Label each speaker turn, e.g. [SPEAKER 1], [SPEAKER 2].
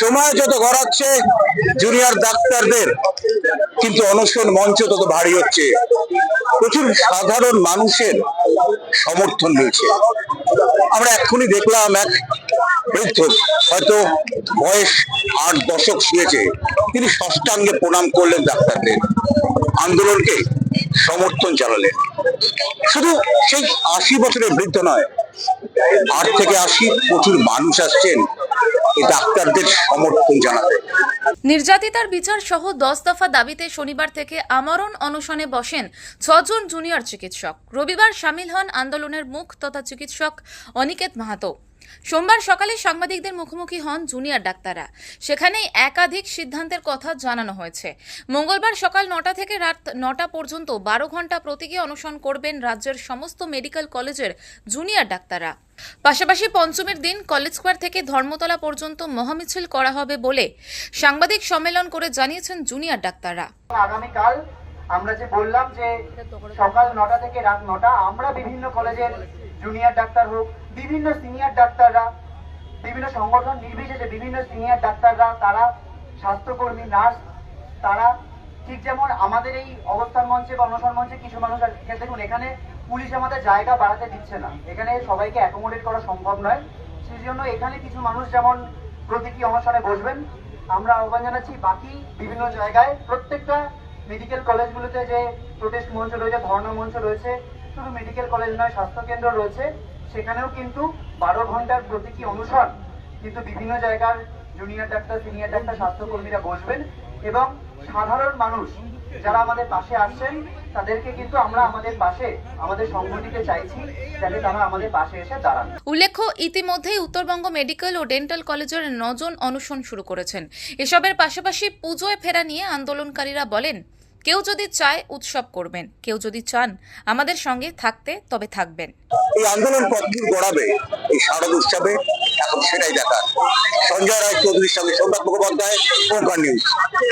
[SPEAKER 1] সময় যত গড়াচ্ছে জুনিয়র ডাক্তারদের কিন্তু অনশন মঞ্চ তত ভারী হচ্ছে। প্রচুর সাধারণ মানুষের সমর্থন মিলছে আমরা এক্ষুনি দেখলাম এক বৃদ্ধ, হয়তো বয়স আট দশক শুয়েছে, তিনি ষষ্ঠাঙ্গে প্রণাম করলেন ডাক্তারদের। আন্দোলনকে সমর্থন জানালেন। শুধু সেই আশি বছরের বৃদ্ধ নয়, আট থেকে আশি প্রচুর মানুষ আসছেন ডাক্তারদের সমর্থন
[SPEAKER 2] নির্যাতিতার বিচার সহ দশ দফা দাবিতে শনিবার থেকে আমরণ অনশনে বসেন ছজন জুনিয়র চিকিৎসক। রবিবার সামিল হন আন্দোলনের মুখ তথা চিকিৎসক অনিকেত মাহাতো। সোমবার সকালে সাংবাদিকদের মুখোমুখি হন জুনিয়র ডাক্তাররা। সেখানেই একাধিক সিদ্ধান্তের কথা জানানো হয়েছে। মঙ্গলবার সকাল নটা থেকে রাত নটা পর্যন্ত বারো ঘণ্টা প্রতীকী অনশন করবেন রাজ্যের সমস্ত মেডিকেল কলেজের জুনিয়র ডাক্তাররা। পাশাপাশি পঞ্চমের দিন কলেজ স্কোয়ার থেকে ধর্মতলা পর্যন্ত মহামিছিল করা হবে বলে সাংবাদিক সম্মেলন করে জানিয়েছেন জুনিয়র ডাক্তাররা।
[SPEAKER 3] আগামীকাল আমরা যে বললাম যে সকাল নটা থেকে রাত নটা আমরা বিভিন্ন কলেজের জুনিয়র ডাক্তার হোক, বিভিন্ন সিনিয়র ডাক্তাররা বিভিন্ন সংগঠন নির্বিশেষে বিভিন্ন সিনিয়র ডাক্তাররা তারা স্বাস্থ্যকর্মী নার্স তারা ঠিক যেমন আমাদের এই অবস্থান মঞ্চে বা অনশন মঞ্চে কিছু মানুষ আছে। দেখুন, এখানে পুলিশ আমাদের জায়গা বাড়াতে দিচ্ছে না। এখানে সবাইকে অ্যাকোমোডেট করা সম্ভব নয়। সেই জন্য এখানে কিছু মানুষ যেমন প্রতীকী অনশনে বসবেন, আমরা আহ্বান জানাচ্ছি বাকি বিভিন্ন জায়গায় প্রত্যেকটা মেডিকেল কলেজগুলোতে যে প্রোটেস্ট মঞ্চ রয়েছে, ধর্ণা মঞ্চ রয়েছে শুধু মেডিকেল কলেজ নয়, স্বাস্থ্য কেন্দ্র রয়েছে। সেখানেও কিন্তু বারো ঘণ্টার প্রতীকী অনুসরণ। কিন্তু বিভিন্ন জায়গার জুনিয়র ডাক্তার সিনিয়র ডাক্তার স্বাস্থ্যকর্মীরা বসবেন এবং সাধারণ মানুষ যারা আমাদের পাশে আসছেন, তাদেরকে কিন্তু আমরা আমাদের পাশে, আমাদের সংগঠিতে চাইছি যাতে তারা আমাদের পাশে এসে দাঁড়ান।
[SPEAKER 2] উল্লেখ্য, ইতিমধ্যেই উত্তরবঙ্গ মেডিকেল ও ডেন্টাল কলেজের নজন অনশন শুরু করেছেন। এসবের পাশাপাশি পুজোয় ফেরা নিয়ে আন্দোলনকারীরা বলেন কেউ যদি চায় উৎসব করবেন, কেউ যদি চান আমাদের সঙ্গে থাকতে, তবে থাকবেন।
[SPEAKER 1] এই আন্দোলন কতদূর গড়াবে? এই শারদ উৎসবে? এখন সেটাই দেখা সঞ্জয় রায় চৌধুরীর সঙ্গে সৌম্য মুখোপাধ্যায় ওঙ্কার নিউজ।